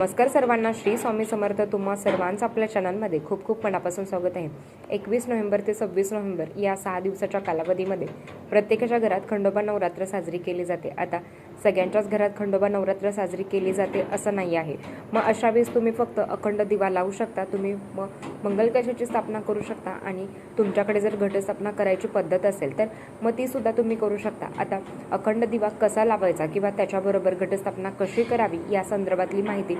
नमस्कार सर्वांना. श्री स्वामी समर्थ तुम्हा सर्वांचं आपल्या चॅनलमध्ये खूप खूप मनापासून स्वागत आहे. एकवीस नोव्हेंबर ते सव्वीस नोव्हेंबर या सहा दिवसाच्या कालावधीमध्ये प्रत्येकाच्या घरात खंडोबा नवरात्र साजरी केली जाते. आता सगळ्यांच्याच घरात खंडोबा नवरात्र साजरी केली जाते असं नाही आहे. मग अशा वेळेस तुम्ही फक्त अखंड दिवा लावू शकता तुम्ही मग मंगलकशाची स्थापना करू शकता आणि तुमच्याकडे जर घटस्थापना करायची पद्धत असेल तर मग ती सुद्धा तुम्ही करू शकता. आता अखंड दिवा कसा लावायचा किंवा त्याच्याबरोबर घटस्थापना कशी करावी या संदर्भातली माहिती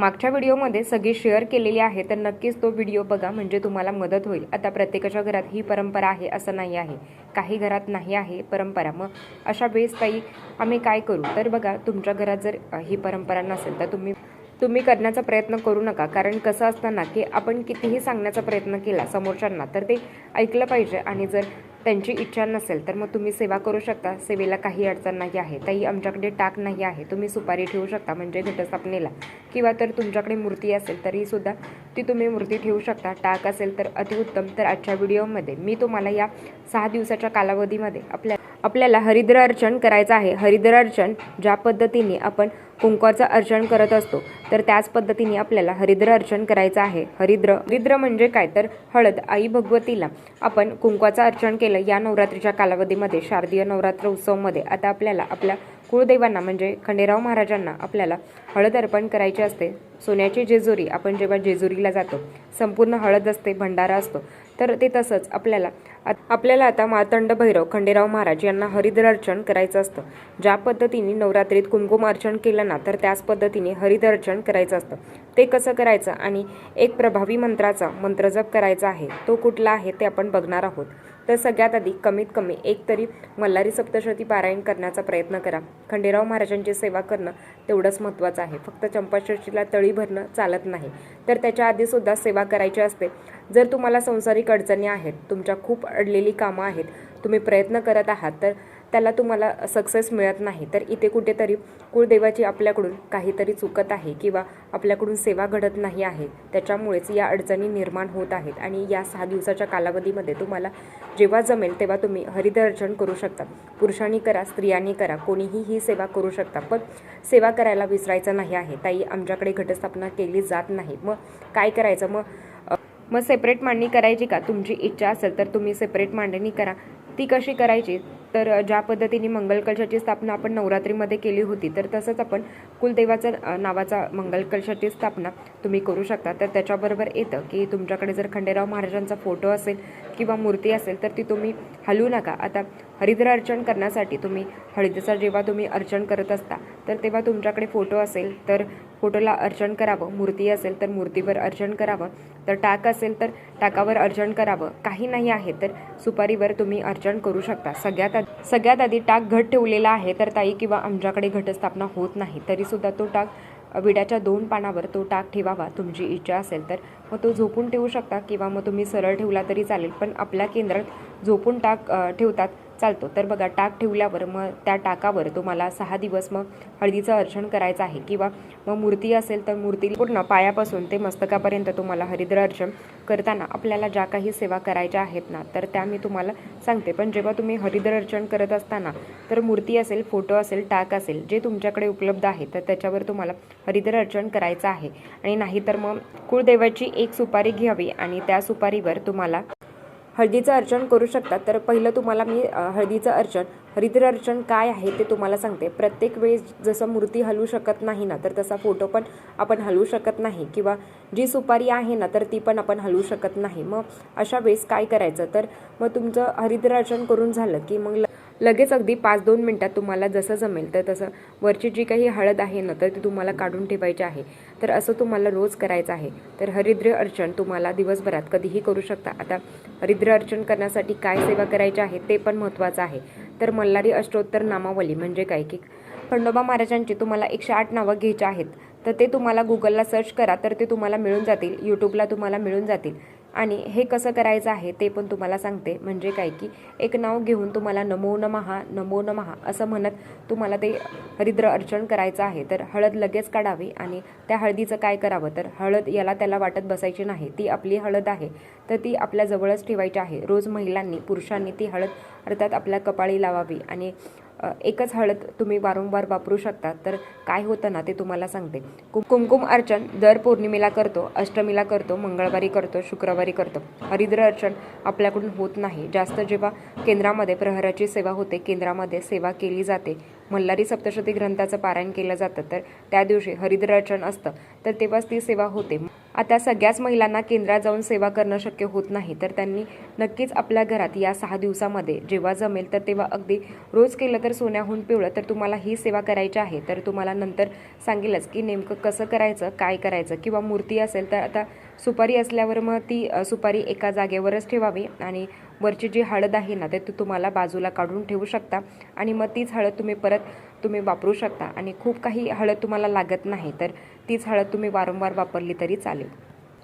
मागच्या व्हिडिओमध्ये सगळी शेअर केलेली आहे तर नक्कीच तो व्हिडिओ बघा म्हणजे तुम्हाला मदत होईल. आता प्रत्येकाच्या घरात ही परंपरा आहे असं नाही आहे. काही घरात नाही आहे परंपरा. मग अशा वेळेस ताई आम्ही काय करू? तर बघा तुमच्या घरात जर ही परंपरा नसेल तर तुम्ही तुम्ही करण्याचा प्रयत्न करू नका. कारण कसं असताना की आपण कितीही सांगण्याचा प्रयत्न केला समोरच्यांना तर ते ऐकलं पाहिजे. आणि जर त्यांची इच्छा नसेल तर मग तुम्ही सेवा करू शकता. सेवेला काही अडचण नाही आहे. ताई आमच्याकडे टाक नाही आहे. तुम्ही सुपारी ठेवू शकता म्हणजे घटस्थापनेला. किंवा तर तुमच्याकडे मूर्ती असेल तरीसुद्धा ती तुम्ही मूर्ती ठेवू शकता. टाक असेल तर अतिउत्तम तर आजच्या व्हिडिओमध्ये मी तुम्हाला या सहा दिवसाच्या कालावधीमध्ये आपल्या आपल्याला हरिद्र अर्चन करायचं आहे. हरिद्र अर्चन ज्या पद्धतीने आपण कुंकवाचं अर्चन करत असतो. तर त्याच पद्धतीने आपल्याला हरिद्र अर्चन करायचं आहे. हरिद्र हरिद्र म्हणजे काय? तर हळद आई भगवतीला आपण कुंकवाचं अर्चन केलं या नवरात्रीच्या कालावधीमध्ये शारदीय नवरात्र उत्सवमध्ये. आता आपल्याला आपल्या कुळदेवांना म्हणजे खंडेराव महाराजांना आपल्याला हळद अर्पण करायची असते. सोन्याची जेजुरी आपण जेव्हा जेजुरीला जातो संपूर्ण हळद असते भंडारा असतो. तर ते तसंच आपल्याला आपल्याला आता मातंड भैरव खंडेराव महाराज यांना हरिद्र अर्चन करायचं असतं. ज्या पद्धतीने नवरात्रीत कुमकुम अर्चन केलं ना तर त्याच पद्धतीने हरिद्र अर्चन करायचं असतं. ते कसं करायचं? आणि एक प्रभावी मंत्राचा मंत्रजप करायचा आहे तो कुठला आहे ते आपण बघणार आहोत. तर सगळ्यात आधी कमीत कमी एक तरी मल्हारी सप्तशती पारायण करण्याचा प्रयत्न करा. खंडेराव महाराजांची सेवा करणं तेवढंच महत्त्वाचं आहे. फक्त चंपाषष्टीला तळी भरणं चालत नाही. तर त्याच्या आधीसुद्धा सेवा करायची असते. जर तुम्हाला संसारिक अडचणी आहेत तुमच्या खूप अडलेली कामं आहेत तुम्ही प्रयत्न करत आहात तर त्याला तुम्हाला सक्सेस मिळत नाही. तर इथे कुठेतरी कुळदेवाची आपल्याकडून काहीतरी चुकत आहे किंवा आपल्याकडून सेवा घडत नाही आहे. त्याच्यामुळेच या अडचणी निर्माण होत आहेत आणि या सहा दिवसाच्या कालावधीमध्ये तुम्हाला जेव्हा जमेल तेव्हा तुम्ही हरिदर्शन करू शकता. पुरुषांनी करा स्त्रियांनी करा कोणीही ही सेवा करू शकता. पण सेवा करायला विसरायचं नाही आहे. ताई आमच्याकडे घटस्थापना केली जात नाही. मग काय करायचं? मग मग सेपरेट मांडणी करायची का? तुमची इच्छा असेल तर तुम्ही सेपरेट मांडणी करा. ती कशी करायची? तर ज्या पद्धतीने मंगलकलशाची स्थापना आपण नवरात्रीमध्ये केली होती तर तसंच आपण कुलदेवाचं नावाचा नावाचा मंगलकलशाची स्थापना तुम्ही करू शकता. तर त्याच्याबरोबर येतं की तुमच्याकडे जर खंडेराव महाराजांचा फोटो असेल किंवा मूर्ती असेल तर ती तुम्ही हलवू नका. आता हरिद्र अर्चन करण्यासाठी तुम्ही हळदीचा जेव्हा तुम्ही अर्चन करत असता तर तेव्हा तुमच्याकडे फोटो असेल तर फोटोला अर्चन करावं. मूर्ती असेल तर मूर्तीवर अर्चन करावं. तर टाक असेल तर टाकावर अर्चन करावं. काही नाही आहे तर सुपारीवर तुम्ही अर्चन करू शकता. सगळ्यात सगळ्यात आधी टाक घट ठेवलेला आहे तर ताई किंवा आमच्याकडे घटस्थापना होत नाही तरीसुद्धा तो टाक विड्याच्या दोन पानावर तो टाक ठेवावा तुमची इच्छा असेल तर. मग तो झोपून ठेवू शकता किंवा मग तुम्ही सरळ ठेवला तरी चालेल पण आपल्या केंद्रात झोपून टाक ठेवतात. चालतो. तर बघा टाक ठेवल्यावर मग त्या टाकावर तुम्हाला सहा दिवस मग हळदीचं अर्चन करायचं आहे. किंवा मग मूर्ती असेल तर मूर्ती पूर्ण पायापासून ते मस्तकापर्यंत तुम्हाला हरिद्र अर्चन करताना आपल्याला ज्या काही सेवा करायच्या आहेत ना तर त्या मी तुम्हाला सांगते. पण जेव्हा तुम्ही हरिद्र अर्चन करत असताना तर मूर्ती असेल फोटो असेल टाक असेल जे तुमच्याकडे उपलब्ध आहे तर त्याच्यावर तुम्हाला हरिद्र अर्चन करायचं आहे. आणि नाहीतर मग कुळदेवाची एक सुपारी घ्यावी आणि त्या सुपारीवर तुम्हाला हळदीचं अर्चन करू शकता तर पहिलं तुम्हाला मी हळदीचं अर्चन हरिद्र अर्चन काय आहे ते तुम्हाला सांगते. प्रत्येक वेळेस जसं मूर्ती हलवू शकत नाही ना तर तसा फोटो पण आपण हलवू शकत नाही किंवा जी सुपारी आहे ना तर ती पण आपण हलवू शकत नाही. मग अशा वेळेस काय करायचं? तर मग तुमचं हरिद्र अर्चन करून झालं की मग ल- लगेच अगदी पाच दोन मिनटात तुम्हाला जसं जमेल तर तसं वरची जी काही हळद आहे ना तर ती तुम्हाला काढून ठेवायची आहे. तर असं तुम्हाला रोज करायचं आहे. तर हरिद्र अर्चन तुम्हाला दिवसभरात कधीही करू शकता. आता हरिद्र अर्चन करण्यासाठी काय सेवा करायची आहे ते पण महत्त्वाचं आहे. तर मल्हारी अष्टोत्तर नामावली म्हणजे काय? की खंडोबा महाराजांची तुम्हाला एकशे आठ नावं घ्यायची आहेत. तर ते तुम्हाला गुगलला सर्च करा तर ते तुम्हाला मिळून जातील. यूट्यूबला तुम्हाला मिळून जातील. आणि हे कसं करायचं आहे ते पण तुम्हाला सांगते. म्हणजे काय की एक नाव घेऊन तुम्हाला नमो नमहा नमो नमहा असं म्हणत तुम्हाला ते हरिद्र अर्चन करायचं आहे. तर हळद लगेच काढावी आणि त्या हळदीचं काय करावं? तर हळद याला त्याला वाटत बसायची नाही. ती आपली हळद आहे. तर ती आपल्या जवळच ठेवायची आहे. रोज महिलांनी पुरुषांनी ती हळद अर्थात आपल्या कपाळी लावावी आणि एकच हळद तुम्ही वारंवार वापरू शकता. तर काय होतं ना ते तुम्हाला सांगते. कु- अर्चन दर पौर्णिमेला करतो अष्टमीला करतो मंगळवारी करतो शुक्रवारी करतो. हरिद्र अर्चन आपल्याकडून होत नाही. जास्त जेव्हा केंद्रामध्ये प्रहराची सेवा होते केंद्रामध्ये सेवा केली जाते मल्हारी सप्तशती ग्रंथाचं पारायण केलं जातं तर त्या दिवशी हरिद्र अर्चन असतं. तर तेव्हाच ती सेवा होते. आता सगळ्याच महिलांना केंद्रात जाऊन सेवा करणं शक्य होत नाही तर त्यांनी नक्कीच आपल्या घरात या सहा दिवसामध्ये जेव्हा जमेल तर तेव्हा अगदी रोज केलं तर सोन्याहून पिवळं तर तुम्हाला ही सेवा करायची आहे. तर तुम्हाला नंतर सांगेलच की नेमकं कसं करायचं काय करायचं किंवा मूर्ती असेल तर आता सुपारी असल्यावर मग ती सुपारी एका जागेवरच ठेवावी आणि वरची जी हळद आहे ना ते तू तुम्हाला बाजूला काढून ठेवू शकता आणि मग तीच हळद तुम्ही परत तुम्ही वापरू शकता आणि खूप काही हळद तुम्हाला लागत नाही. तर तीच हळद तुम्ही वारंवार वापरली तरी चालेल.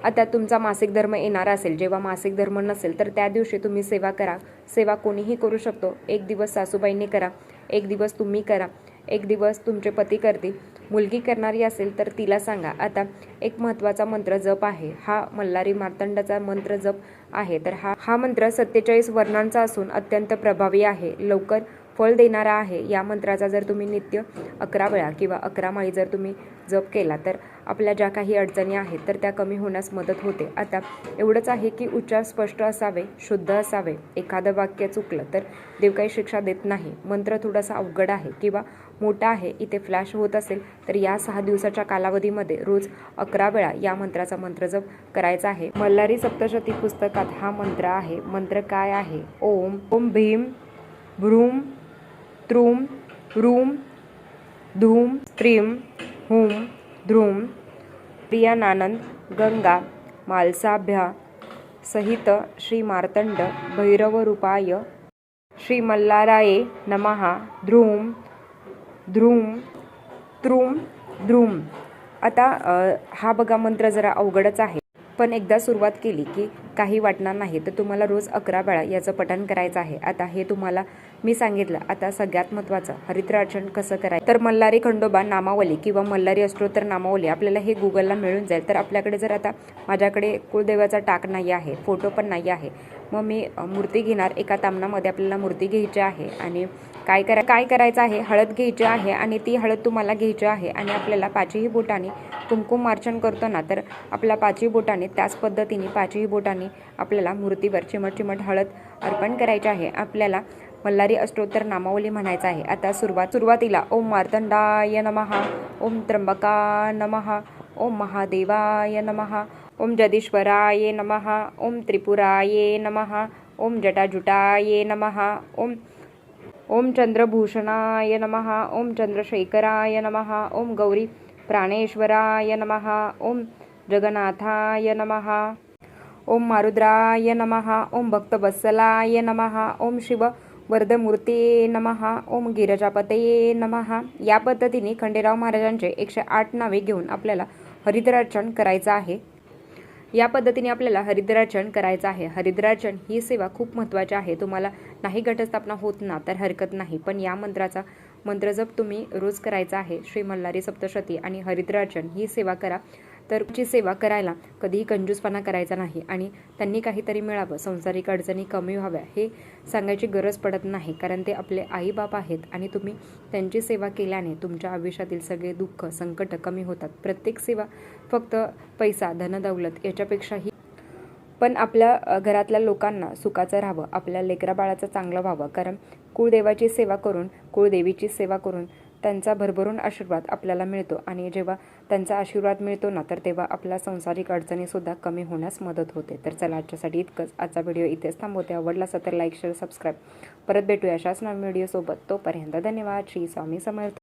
आता तुमचा मासिक धर्म येणार असेल जेव्हा मासिक धर्म नसेल तर त्या दिवशी तुम्ही सेवा करा. सेवा कोणीही करू शकतो. एक दिवस सासूबाईंनी करा एक दिवस तुम्ही करा एक दिवस तुमचे पती करतील. मुलगी करणारी असेल तर तिला सांगा. आता एक महत्त्वाचा मंत्र जप आहे. हा मल्हारी मार्तंडाचा मंत्र जप आहे. तर हा हा मंत्र सत्तेचाळीस वर्णांचा असून अत्यंत प्रभावी आहे. लवकर फळ देणारा आहे या मंत्राचा जर तुम्ही नित्य अकरा वेळा किंवा अकरा माळी जर तुम्ही जप केला तर आपल्या ज्या काही अडचणी आहेत तर त्या कमी होण्यास मदत होते. आता एवढंच आहे की उच्चार स्पष्ट असावे शुद्ध असावे एखादं वाक्य चुकलं तर देव काही शिक्षा देत नाही. मंत्र थोडासा अवघड आहे किंवा मोठा आहे इथे फ्लॅश होत असेल तर या सहा दिवसाच्या कालावधीमध्ये रोज अकरा वेळा या मंत्राचा मंत्र जप करायचा आहे. मल्हारी सप्तशती पुस्तकात हा मंत्र आहे. मंत्र काय आहे? ओम ओम भीम भ्रूम त्रूम रूम धूम त्रीम हुम ध्रुम प्रियानानंद गंगा मालसाभ्या सहित श्री मार्तंड भैरवरूपाय श्री मल्लाराये नमहा ध्रुम ध्रुम त्रूम ध्रुम आता हा बघा मंत्र जरा अवघडच आहे. पण एकदा सुरुवात केली की काही वाटणार नाही. तर तुम्हाला रोज अकरा वेळा याचं पठण करायचं आहे. आता हे तुम्हाला मी सांगितलं आता सगळ्यात महत्त्वाचं हरिद्र अर्चन कसं करायचं? तर मल्हारी खंडोबा नामावली किंवा मल्हारी अष्टोत्तर नामावली आपल्याला हे गुगलला मिळून जाईल. तर आपल्याकडे जर आता माझ्याकडे कुलदेवाचा टाक नाही आहे फोटो पण नाही आहे मग मी मूर्ती घेणार एका तामणामध्ये आपल्याला मूर्ती घ्यायची आहे आणि काय करा काय करायचं आहे? हळद घ्यायची आहे आणि ती हळद तुम्हाला घ्यायची आहे आणि आपल्याला पाचही बोटाने कुमकुम अर्चन करतो ना तर आपल्या पाचही बोटाने त्याच पद्धतीने पाचही बोटाने आपल्याला मूर्तीवर चिमट चिमट हळद अर्पण करायची आहे. आपल्याला मल्हारी अष्टोत्तर नामावली म्हणायचं आहे आता सुरुवात सुरुवातीला ओम मार्तंडाय नमहा ओम त्र्यंबका नमहा ओम महादेवाय नमहा ओम जदीश्वराय नमहा ओम त्रिपुराये नमहा ओम जटाजुटाये नमहा ओम ओम चंद्रभूषणाय नमः ओम चंद्रशेखराय नमः ओम गौरी प्राणेश्वराय नमः ओम जगन्नाथाय नमः ओम मारुद्राय नमः ओम भक्तवत्सलाय नमः ओम शिव वरदमूर्ते नमहा ओम गिरजापते नमहा या पद्धतीने खंडेराव महाराजांचे एकशे आठ नावे घेऊन आपल्याला हरिद्रार्चन करायचं आहे. या पद्धतीने आपल्याला हरिद्रार्चन करायचं आहे. हरिद्रार्चन ही सेवा खूप महत्त्वाची आहे. तुम्हाला नाही घटस्थापना होत ना तर हरकत नाही. पण या मंत्राचा मंत्रजप तुम्ही रोज करायचा आहे. श्री मल्हारी सप्तशती आणि हरिद्रार्चन ही सेवा करा. तर ची सेवा करायला कधीही कंजूसपणा करायचा नाही आणि त्यांनी काहीतरी मिळावं संसारिक अडचणी कमी व्हाव्या हे सांगायची गरज पडत नाही कारण ते आपले आईबाप आहेत आणि तुम्ही त्यांची सेवा केल्याने तुमच्या आयुष्यातील सगळे दुःख संकट कमी होतात. प्रत्येक सेवा फक्त पैसा धनदौलत याच्यापेक्षाही. पण आपल्या घरातल्या लोकांना सुखाचं राहावं आपल्या लेकराबाळाचं चांगलं व्हावं कारण कुळदेवाची सेवा करून कुळदेवीची सेवा करून त्यांचा भरभरून आशीर्वाद आपल्याला मिळतो आणि जेव्हा त्यांचा आशीर्वाद मिळतो ना तर तेव्हा आपल्या संसारिक अडचणीसुद्धा कमी होण्यास मदत होते. तर चला आजच्यासाठी इतकंच. आजचा व्हिडिओ इथेच थांबवते. आवडला असेल तर लाईक शेअर सबस्क्राईब. परत भेटूया अशाच नवीन व्हिडिओसोबत. तोपर्यंत धन्यवाद. श्री स्वामी समर्थ.